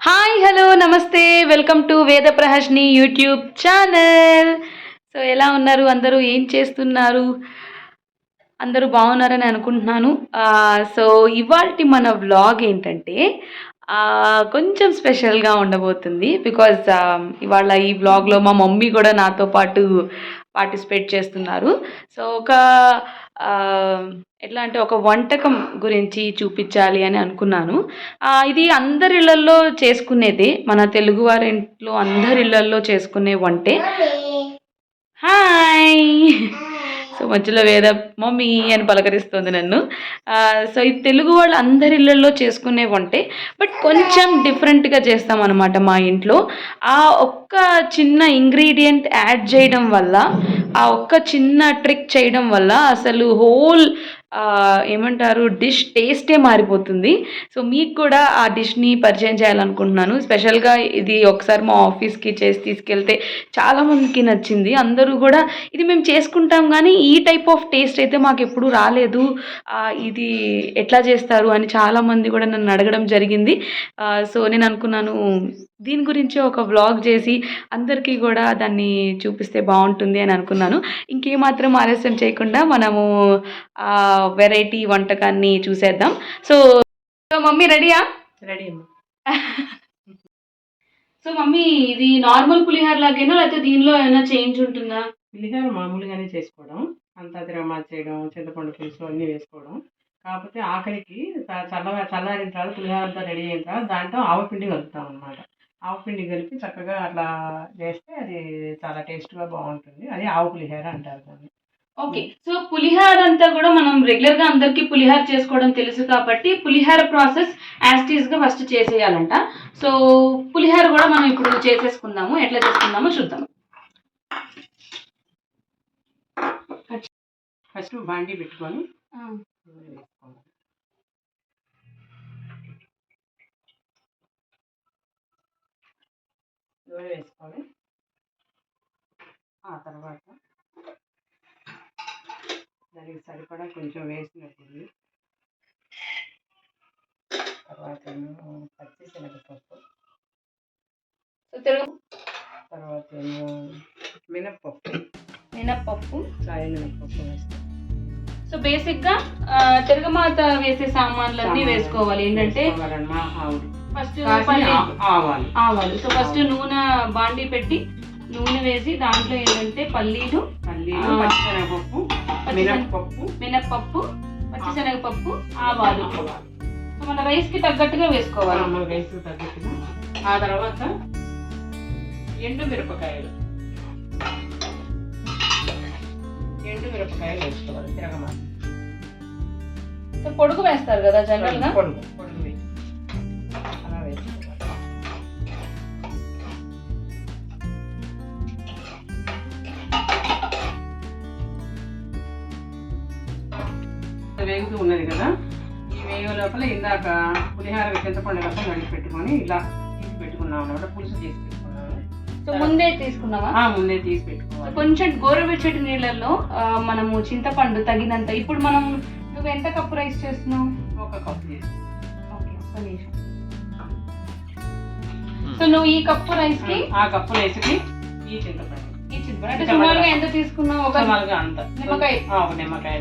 Hi hello నమస్తే. Welcome to Veda Praharshini YouTube channel. So ఎలా ఉన్నారు? అందరూ ఏం చేస్తున్నారు? అందరూ బాగున్నారని అనుకుంటున్నాను. సో ఇవాళ మన వ్లాగ్ ఏంటంటే కొంచెం స్పెషల్గా ఉండబోతుంది. బికాజ్ ఇవాళ ఈ వ్లాగ్లో మా మమ్మీ కూడా నాతో పాటు పార్టిసిపేట్ చేస్తున్నారు. సో ఒక ఎట్లా అంటే ఒక వంటకం గురించి చూపించాలి అని అనుకున్నాను. ఇది అందరి ఇళ్ళల్లో చేసుకునేదే. మన తెలుగువారి ఇంట్లో అందరి ఇళ్ళల్లో చేసుకునే వంటే. హాయ్. సో మధ్యలో వేద మమ్మీ అని పలకరిస్తుంది నన్ను. సో ఇది తెలుగు వాళ్ళు అందరి ఇళ్ళల్లో చేసుకునే వంటే బట్ కొంచెం డిఫరెంట్గా చేస్తాం అనమాట మా ఇంట్లో. ఆ ఒక్క చిన్న ఇంగ్రీడియంట్ యాడ్ చేయడం వల్ల ఆ ఒక్క చిన్న ట్రిక్ చేయడం వల్ల అసలు హోల్ ఏమంటారు డిష్ టేస్టే మారిపోతుంది. సో మీకు కూడా ఆ డిష్ని పరిచయం చేయాలనుకుంటున్నాను. స్పెషల్గా ఇది ఒకసారి మా ఆఫీస్కి చేసి తీసుకెళ్తే చాలామందికి నచ్చింది. అందరూ కూడా ఇది మేము చేసుకుంటాం కానీ ఈ టైప్ ఆఫ్ టేస్ట్ అయితే మాకు ఎప్పుడు రాలేదు. ఇది ఎట్లా చేస్తారు అని చాలామంది కూడా నన్ను అడగడం జరిగింది. సో నేను అనుకున్నాను దీని గురించి ఒక వ్లాగ్ చేసి అందరికీ కూడా దాన్ని చూపిస్తే బాగుంటుంది అని అనుకున్నాను. ఇంకేమాత్రం ఆలస్యం చేయకుండా మనము వెరైటీ వంటకాన్ని చూసేద్దాం. సో సో మమ్మీ రెడీయా? రెడీ అమ్మా. సో మమ్మీ ఇది నార్మల్ పులిహోర లాగేనా లేకపోతే దీనిలో ఏమైనా చేంజ్ ఉంటుందా? పులిహోర మామూలుగానే చేసుకోవడం. అంతా తిరగమా చేయడం చింతపండు పులుసు అన్నీ వేసుకోవడం. కాకపోతే ఆఖరికి చల్ల చల్లారిన తర్వాత పులిహోర అంతా రెడీ అయిన తర్వాత దాంట్లో ఆవపిండి కలుపుతాం అనమాట ఆవపిండి కలిపి చక్కగా అట్లా చేస్తే అది చాలా టేస్ట్గా బాగుంటుంది. అది ఆవు పులిహోర అంటారు దాన్ని. ఓకే. సో పులిహార అంతా కూడా మనం రెగ్యులర్గా అందరికి పులిహార చేసుకోవడం తెలుసు కాబట్టి పులిహార ప్రాసెస్ యాస్టీస్గా ఫస్ట్ చేసేయాలంట. సో పులిహార కూడా మనం ఇప్పుడు చేసేసుకుందాము. ఎట్లా చేసుకుందామో చూద్దాం. ఫస్ట్ బాండీ పెట్టుకొని నూనె వేసుకొని ఆ తర్వాత దానికి సరిపడా కొంచెం వేసినప్పుడు తర్వాత ఏమో పచ్చి శనగపప్పు తర్వాత ఏమో మినప్పప్పు. మినప్పప్పు. చాయ్ మినప్పప్పు వేస్తాం సో బేసిక్గా ఆ, తిరగమాత వేసే సామాన్లన్నీ వేసుకోవాలి. ఏంటంటే. ఫస్ట్ ఆవాలు. ఆవాలు. సో ఫస్ట్ నూనె బాండి పెట్టి నూనె వేసి దాంట్లో ఏంటంటే పల్లీలు పల్లీలు. పచ్చిశనగపప్పు పచ్చిశనగ- మినప్పప్పు. మినప్పప్పు పచ్చిశనగపప్పు ఆవాలు. మన రైస్కి తగ్గట్టుగా వేసుకోవాలి. రైస్ తగ్గట్టుగా. ఆ తర్వాత ఎండు మిరపకాయలు ఎండు మిరపకాయలు వేసుకోవాలి తిరగమాత సో పొడుగు వేస్తారు కదా జనరల్గా పొడుగు పొడుగు వేయి. అలా వేసుకోవాలి. వేగుతూ ఉన్నది కదా ఈ వేగే లోపల ఇందాక పులిహార చింతపండు రసం నడిచి పెట్టుకొని ఇలా తీసి పెట్టుకున్నాం అన్నమాట పులుసు తీసి సో ముందే తీసుకున్నావా? ఆ, ముందే తీసి పెట్టుకోవాలి. కొంచెం గోరువెచ్చటి నీళ్ళల్లో మనము చింతపండు తగినంత ఇప్పుడు మనం నువ్వు ఎంత కప్పు రైస్ చేస్తున్నావు? ఒక కప్పు తీసి ఓకే ఒక్క నిమిషం. సో నువ్వు ఈ కప్పు రైస్కి ఆ కప్పులు వేసుకుని ఈ చింతపండు. ఈ చింతపండు. అంటే సుమారుగా ఎంత తీసుకున్నావు? ఒక సుమారుగా అంత. నిమ్మకాయ. ఒక నిమ్మకాయ.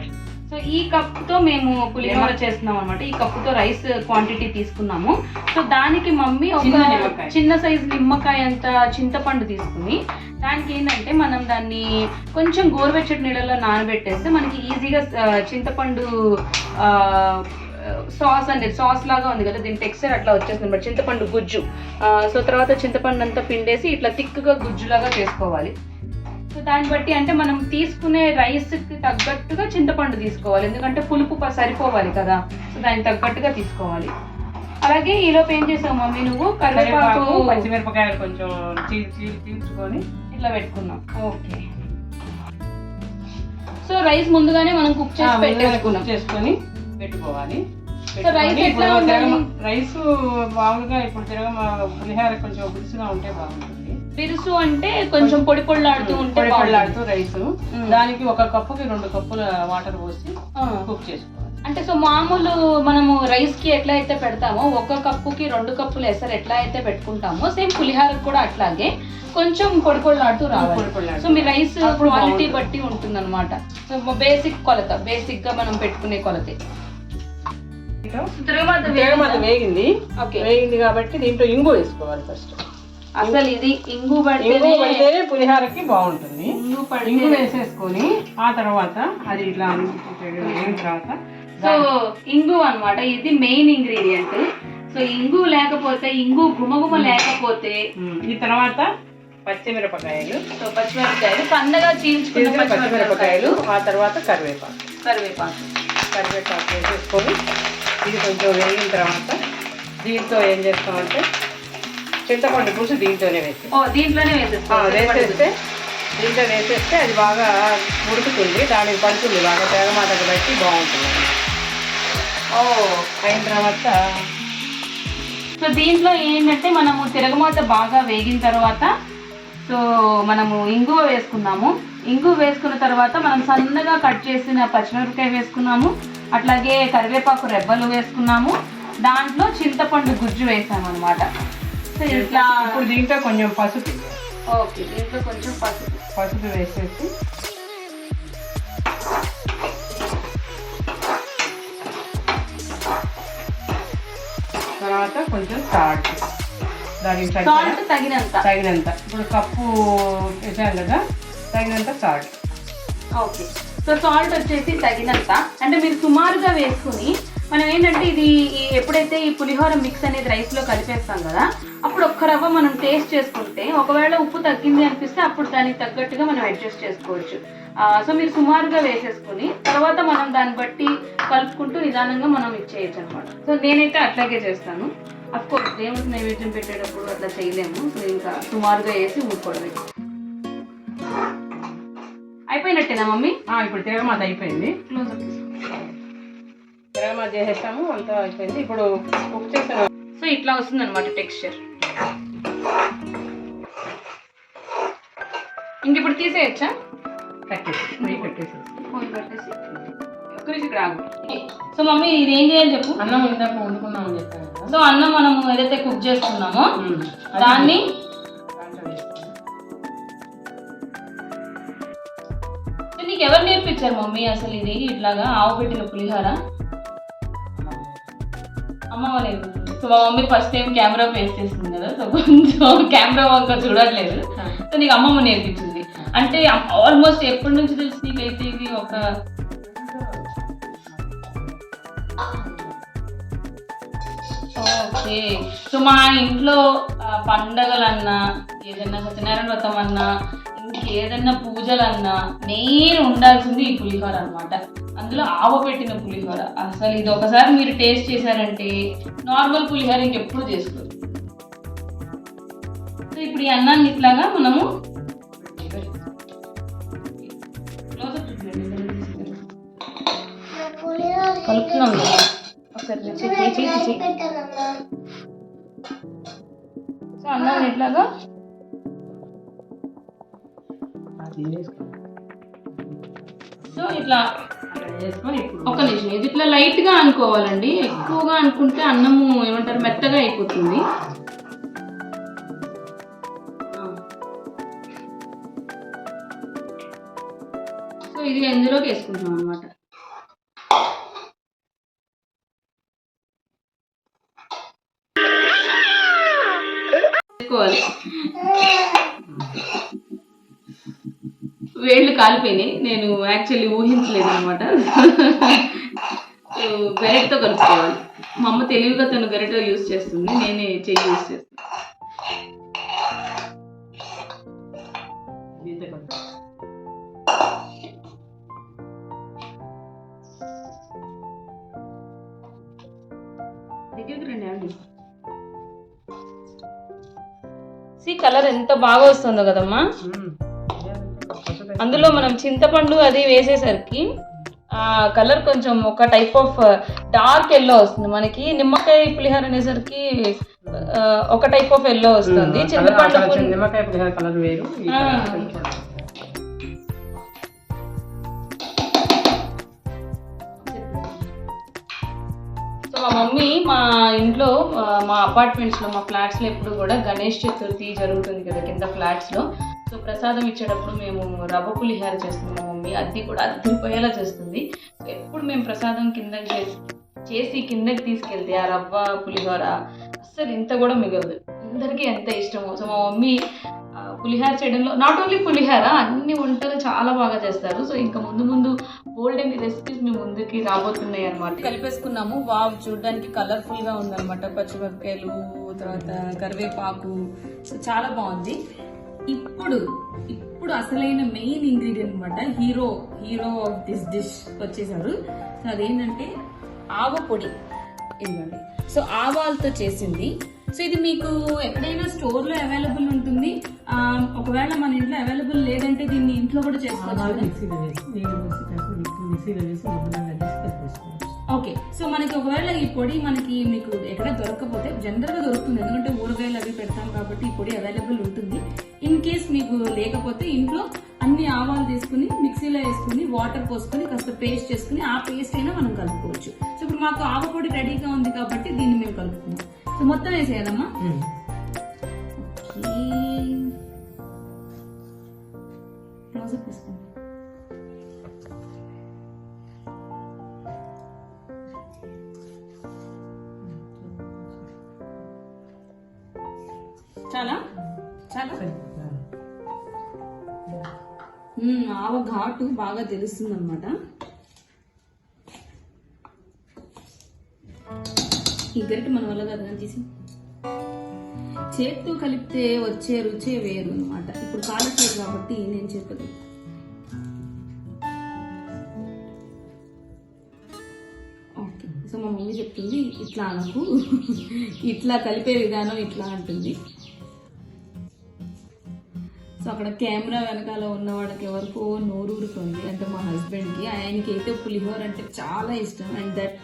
సో ఈ కప్తో మేము పులిహోర చేస్తున్నాం అనమాట ఈ కప్పుతో రైస్ క్వాంటిటీ తీసుకున్నాము. సో దానికి మమ్మీ ఒక చిన్న సైజు నిమ్మకాయ అంత చింతపండు తీసుకుని దానికి ఏంటంటే మనం దాన్ని కొంచెం గోరువెచ్చటి నీళ్ళలో నానబెట్టేస్తే మనకి ఈజీగా చింతపండు సాస్ అనేది సాస్ లాగా ఉంది కదా దీని టెక్స్చర్ అట్లా వచ్చేస్తుంది అనమాట చింతపండు గుజ్జు. సో తర్వాత చింతపండు అంతా పిండేసి ఇట్లా థిక్గా గుజ్జులాగా చేసుకోవాలి. సో దాన్ని బట్టి అంటే మనం తీసుకునే రైస్కి తగ్గట్టుగా చింతపండు తీసుకోవాలి. ఎందుకంటే పులుపు సరిపోవాలి కదా. సో దానికి తగ్గట్టుగా తీసుకోవాలి. అలాగే ఈలోపు ఏం చేసావు మమ్మీ నువ్వు? కరివేపాకు పచ్చిమిరపకాయలు కొంచెం చీల్చుకొని ఇట్లా పెట్టుకున్నాం. ఓకే. సో రైస్ ముందుగానే మనం కుక్ చేసి పెట్టేసుకున్నాం. చేసుకొని పెట్టుకోవాలి. రైస్ మామూలుగా ఇప్పుడు తిరగ పులిహార కొంచెం పులుసుగా ఉంటే బాగుంటుంది. బిరుసు అంటే కొంచెం పొడి పొడిలాడుతూ ఉంటే. పొడిలాడుతూ రైస్. దానికి ఒక కప్పుకి రెండు కప్పుల వాటర్ పోసి. కుక్ చేసుకోవాలి అంటే సో మామూలు మనము రైస్ రైస్కి ఎట్లా అయితే పెడతామో ఒక కప్పుకి రెండు కప్పులు ఎసరు ఎట్లా అయితే పెట్టుకుంటామో సేమ్ పులిహారకు కూడా అట్లాగే కొంచెం పొడి పొడిలాడుతూ రావాలి. సో మీ రైస్ క్వాలిటీ. బట్టి ఉంటుంది అనమాట సో బేసిక్ కొలత బేసిక్గా మనం పెట్టుకునే కొలతే తేగమాత వేగింది ఓకే వేగింది కాబట్టి దీంట్లో ఇంగు వేసుకోవాలి ఫస్ట్ అసలు ఇది ఇంగు ఇంగు పడితేనే పులిహారకి బాగుంటుంది. ఇంగు ఇంగు పడితే వేసేసుకొని ఆ తర్వాత అది ఇట్లా తర్వాత సో ఇంగు అన్నమాట ఇది మెయిన్ ఇంగ్రీడియంట్. సో ఇంగు లేకపోతే ఇంగు గుమగుమ లేకపోతే ఈ తర్వాత పచ్చిమిరపకాయలు. సో పచ్చిమిరపకాయలు సన్నగా చీల్చుకున్న పచ్చిమిరపకాయలు ఆ తర్వాత కరివేపాకు. కరివేపాకు. కరివేపాకు వేసేసుకొని ఇది కొంచెం వేగిన తర్వాత దీంతో ఏం చేస్తామంటే చింతపండు పులుసు దీంతోనే వేసి ఓ దీంట్లోనే వేసేస్తాం వేసేస్తే దీంట్లో వేసేస్తే అది బాగా ఉడుకుతుంది దానికి పడుతుంది బాగా తెగమాతకు బట్టి బాగుంటుంది. ఓ. అయిన తర్వాత సో దీంట్లో ఏంటంటే మనము తిరగమాత బాగా వేగిన తర్వాత సో మనము ఇంగువ వేసుకున్నాము. ఇంగువ వేసుకున్న తర్వాత మనం సన్నగా కట్ చేసిన పచ్చిమిరపకాయ వేసుకున్నాము. అట్లాగే కరివేపాకు రెబ్బలు వేసుకున్నాము. దాంట్లో చింతపండు గుజ్జు వేసాము అనమాట ఇట్లా ఇప్పుడు దీంట్లో కొంచెం పసుపు ఓకే దీంట్లో కొంచెం పసుపు. పసుపు వేసేసి తర్వాత కొంచెం సాల్ట్. దానికి సాల్ట్ తగినంత. తగినంత. ఇప్పుడు కప్పు వేసాం కదా తగినంత సాల్ట్. ఓకే. సో సాల్ట్ వచ్చేసి తగినంత. అంటే మీరు సుమారుగా వేసుకుని మనం ఏంటంటే ఇది ఎప్పుడైతే ఈ పులిహోర మిక్స్ అనేది రైస్లో కలిపేస్తాం కదా అప్పుడు ఒక్క రవ్వ మనం టేస్ట్ చేసుకుంటే ఒకవేళ ఉప్పు తగ్గింది అనిపిస్తే అప్పుడు దానికి తగ్గట్టుగా మనం అడ్జస్ట్ చేసుకోవచ్చు. సో మీరు సుమారుగా వేసేసుకుని తర్వాత మనం దాన్ని బట్టి కలుపుకుంటూ నిదానంగా మనం ఇచ్చేయచ్చు అనమాట సో నేనైతే అట్లాగే చేస్తాను. అఫ్ కోర్స్ దేవుడికి నైవేద్యం పెట్టేటప్పుడు అట్లా చేయలేము. సో ఇంకా సుమారుగా వేసి ఊరుకోవడమే. అయిపోయినట్టేనా మమ్మీ? ఇప్పుడు తిరగమాత అయిపోయింది. క్లోజ్ అప్ తిరగమాత అంతా అయిపోయింది. ఇప్పుడు కుక్ చేసిన సో ఇట్లా వస్తుంది అనమాట టెక్స్చర్ ఇంక ఇప్పుడు తీసేయచ్చా కట్టేసి పొయ్యి కట్టేసి ఫోన్ పెట్టేసి ఒక్క నిమిషం ఇక్కడ ఆగు. సో మమ్మీ ఇది ఏం చేయాలి చెప్పు అన్నం ఇందాక వండుకుందామని చెప్పాను కదా సో అన్నం మనం ఏదైతే కుక్ చేస్తున్నామో ఉమ్. దాన్ని దాంట్లో వేసుకోవాలి. సో నీకు ఎవరు నేర్పించారు మమ్మీ అసలు ఇది ఇట్లాగా ఆవు పెట్టిన పులిహార అమ్మ వాళ్ళు సో మా mummy first time camera face చేస్తుంది కదా. సో కొంచెం కెమెరా వంక చూడట్లేదు. సో నీకు అమ్మమ్మ నేర్పించింది. అంటే ఆల్మోస్ట్ ఎప్పటి నుంచి తెలుసు నీకైతే ఇది ఒక ఓకే. సో మా ఇంట్లో పండగలన్నా ఏదన్నా సత్యనారాయణ వ్రతం అన్నా ఇంకేదన్నా పూజలన్నా మెయిన్ ఉండాల్సింది ఈ పులిహోర అన్నమాట అందులో ఆవ పెట్టిన పులిహోర అసలు ఇది ఒకసారి మీరు టేస్ట్ చేశారంటే నార్మల్ పులిహోర ఇంకెప్పుడు చేసుకోరు సో ఇప్పుడు ఈ అన్నాన్ని ఇట్లాగా మనము. కలుపుతున్నాం కదా ఒకసారి. సో అన్నాన్ని ఎట్లాగా సో ఇట్లా ఒక నిమిషం. ఇది ఇట్లా లైట్గా అనుకోవాలండి. ఎక్కువగా అనుకుంటే అన్నము ఏమంటారు మెత్తగా అయిపోతుంది. సో ఇది ఎందులోకి వేసుకుంటాం అనమాట కాలిపోయినాయి. నేను యాక్చువల్లీ ఊహించలేదు అనమాట గరిటతో కలుపుకోవాలి. మా అమ్మ తెలివిగా తను గరిట యూజ్ చేస్తుంది. నేనే చెయ్యి యూజ్ చేస్తాను సి కలర్ ఎంత బాగా వస్తుందో కదమ్మా. అందులో మనం చింతపండు అది వేసేసరికి ఆ కలర్ కొంచెం ఒక టైప్ ఆఫ్ డార్క్ ఎల్లో వస్తుంది. మనకి నిమ్మకాయ పులిహోర అనేసరికి ఒక టైప్ ఆఫ్ ఎల్లో వస్తుంది. చింతపండు నిమ్మకాయ పులిహోర కలర్ వేరు. మా మమ్మీ మా ఇంట్లో మా అపార్ట్మెంట్స్లో మా ఫ్లాట్స్లో ఎప్పుడు కూడా గణేష్ చతుర్థి జరుగుతుంది కదా కింద ఫ్లాట్స్లో సో ప్రసాదం ఇచ్చేటప్పుడు మేము రవ్వ పులిహార చేస్తుంది మా మమ్మీ అది కూడా అద్దరిపోయేలా చేస్తుంది. సో ఎప్పుడు మేము ప్రసాదం కిందకి చేసి చేసి కిందకి తీసుకెళ్తే ఆ రవ్వ పులిహోర అస్సలు ఇంత కూడా మిగలదు. అందరికీ ఎంత ఇష్టమో. సో మా మమ్మీ పులిహార చేయడంలో నాట్ ఓన్లీ పులిహార అన్ని వంటలు చాలా బాగా చేస్తారు. సో ఇంకా ముందు ముందు బోల్డ్ అండ్ రెసిపీస్ మీ ముందుకి రాబోతున్నాయి అనమాట కలిపేసుకున్నాము. వావ్ చూడడానికి కలర్ఫుల్గా ఉందన్నమాట. పచ్చిమిరపకాయలు తర్వాత కరివేపాకు. సో చాలా బాగుంది. ఇప్పుడు ఇప్పుడు అసలైన మెయిన్ ఇంగ్రీడియంట్ అనమాట hero hero of this dish వచ్చేసారు. సో అదేంటంటే ఆవ పొడి. ఇవ్వండి సో ఆవాలతో చేసింది. సో ఇది మీకు ఎక్కడైనా స్టోర్లో అవైలబుల్ ఉంటుంది. ఒకవేళ మన ఇంట్లో అవైలబుల్ లేదంటే దీన్ని ఇంట్లో కూడా చేసుకోవచ్చు ఓకే సో మనకి ఒకవేళ ఈ పొడి మనకి మీకు ఎక్కడ దొరకకపోతే జనరల్గా దొరుకుతుంది. ఎందుకంటే ఊరగాయలు అవి పెడతాం కాబట్టి ఈ పొడి అవైలబుల్ ఉంటుంది. ఇన్ కేస్ మీకు లేకపోతే ఇంట్లో అన్ని ఆవాలు తీసుకుని మిక్సీలో వేసుకుని వాటర్ పోసుకుని కాస్త పేస్ట్ చేసుకుని ఆ పేస్ట్ అయినా మనం కలుపుకోవచ్చు. సో ఇప్పుడు మాకు ఆవ పొడి రెడీగా ఉంది కాబట్టి దీన్ని మేము కలుపుకుందాం. సో మొత్తం వేసేయాలమ్మా. ఓకే క్లోజప్ తీసుకోండి ఆవ ఘాటు బాగా తెలుస్తుంది అనమాట ఈ గరిట మన వల్ల కదా తీసి? చేత్తో కలిపితే వచ్చే రుచే వేరు అనమాట ఇప్పుడు కాలచేరు కాబట్టి నేను చెప్పదు. ఓకే సో మా మమ్మీ చెప్తుంది ఇట్లా నాకు ఇట్లా కలిపే విధానం ఇట్లా అంటుంది. సో అక్కడ కెమెరా వెనకాల ఉన్న వాళ్ళకి ఎవరికో నోరూరుతుంది అంటే మా హస్బెండ్కి. ఆయనకి అయితే పులిహోర అంటే చాలా ఇష్టం. అండ్ దట్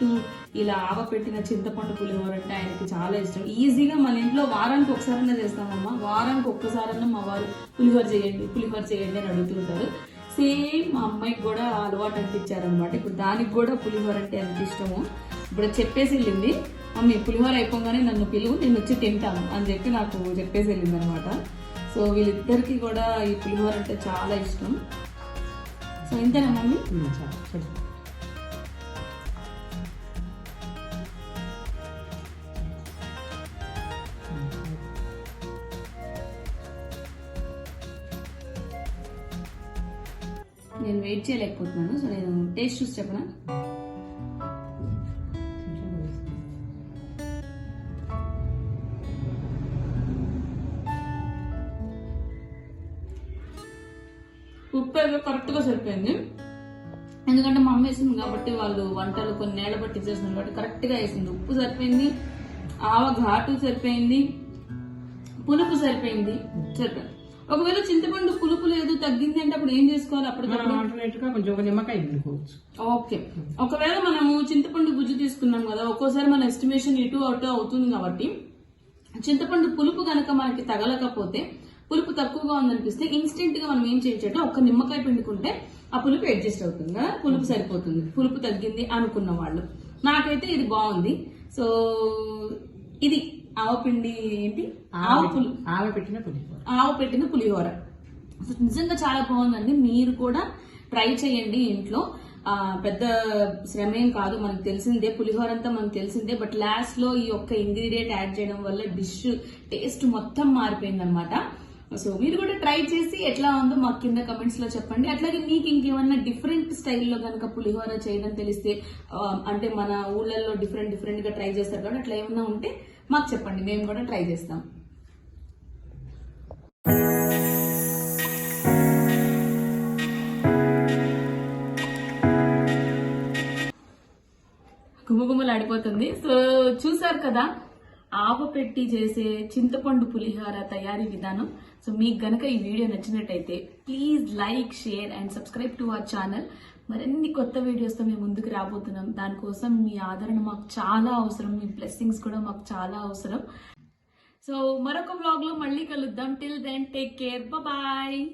ఇలా ఆవ పెట్టిన చింతపండు పులిహోర అంటే ఆయనకి చాలా ఇష్టం. ఈజీగా మన ఇంట్లో వారానికి ఒకసారైనా చేస్తామమ్మా. వారానికి ఒక్కసారైనా మా వారు పులిహోర చేయండి పులిహోర చేయండి అని అడుగుతుంటారు. సేమ్ మా అమ్మాయికి కూడా అలవాటు అనిపించారనమాట. ఇప్పుడు దానికి కూడా పులిహోర అంటే ఎంత ఇష్టము ఇప్పుడు చెప్పేసి వెళ్ళింది. మమ్మీ పులిహోర అయిపోగానే నన్ను పిలువు నేను వచ్చి తింటాను అని చెప్పి నాకు చెప్పేసి వెళ్ళింది అనమాట సో వీళ్ళిద్దరికి కూడా ఈ పులిహోర అంటే చాలా ఇష్టం. సో ఇంతేనా మమ్మీ? నేను వెయిట్ చేయలేకపోతున్నాను. సో నేను టేస్ట్ చూసి చెప్పనా? ఉప్పు అయితే కరెక్ట్గా సరిపోయింది. ఎందుకంటే మా అమ్మ వేసింది కాబట్టి వాళ్ళు వంటలు కొన్ని నేల బట్టి చేసింది కాబట్టి కరెక్ట్గా వేసింది. ఉప్పు సరిపోయింది ఆవ ఘాటు సరిపోయింది పులుపు సరిపోయింది సరిపోయింది. ఒకవేళ చింతపండు పులుపు లేదు తగ్గింది అంటే అప్పుడు ఏం చేసుకోవాలి? నిమ్మకాయ పిండుకోవచ్చు. ఓకే. ఒకవేళ మనము చింతపండు గుజ్జు తీసుకున్నాం కదా ఒక్కోసారి మన ఎస్టిమేషన్ ఇటు అటు అవుతుంది కాబట్టి చింతపండు పులుపు కనుక మనకి తగలకపోతే పులుపు తక్కువగా ఉందనిపిస్తే ఇన్స్టెంట్గా మనం ఏం చేయొచ్చంటే ఒక్క నిమ్మకాయ పిండుకుంటే ఆ పులుపు అడ్జస్ట్ అవుతుంది కదా? పులుపు సరిపోతుంది. పులుపు తగ్గింది అనుకున్న వాళ్ళు. నాకైతే ఇది బాగుంది. సో ఇది ఆవపిండి ఏంటి? ఆవు పులు ఆవ పెట్టిన పులిహోర. ఆవు పెట్టిన పులిహోర. నిజంగా చాలా బాగుందండి. మీరు కూడా ట్రై చేయండి ఇంట్లో. పెద్ద శ్రమ ఏం కాదు. మనకు తెలిసిందే పులిహోర అంతా మనకు తెలిసిందే. బట్ లాస్ట్లో ఈ ఒక్క ఇంగ్రీడియంట్ యాడ్ చేయడం వల్ల డిష్ టేస్ట్ మొత్తం మారిపోయింది అనమాట సో మీరు కూడా ట్రై చేసి ఎట్లా ఉందో మాకు కింద కమెంట్స్లో చెప్పండి. అట్లాగే మీకు ఇంకేమన్నా డిఫరెంట్ స్టైల్లో కనుక పులిహోర చేయడం తెలిస్తే అంటే మన ఊళ్ళల్లో డిఫరెంట్ డిఫరెంట్గా ట్రై చేస్తారు కాబట్టి అట్లా ఏమన్నా ఉంటే మాకు చెప్పండి. మేము కూడా ట్రై చేస్తాం. గుమగుమలు ఆడిపోతుంది సో చూసారు కదా ఆవ పెట్టి చేసే చింతపండు పులిహోర తయారీ విధానం. సో మీకు గనక ఈ వీడియో నచ్చినట్టయితే please like share and subscribe to our channel మరిన్ని కొత్త వీడియోస్తో మేము ముందుకు రాబోతున్నాం. దానికోసం మీ ఆదరణ మాకు చాలా అవసరం. మీ బ్లెస్సింగ్స్ కూడా మాకు చాలా అవసరం. సో మరొక బ్లాగ్లో మళ్ళీ కలుద్దాం. Till then take care bye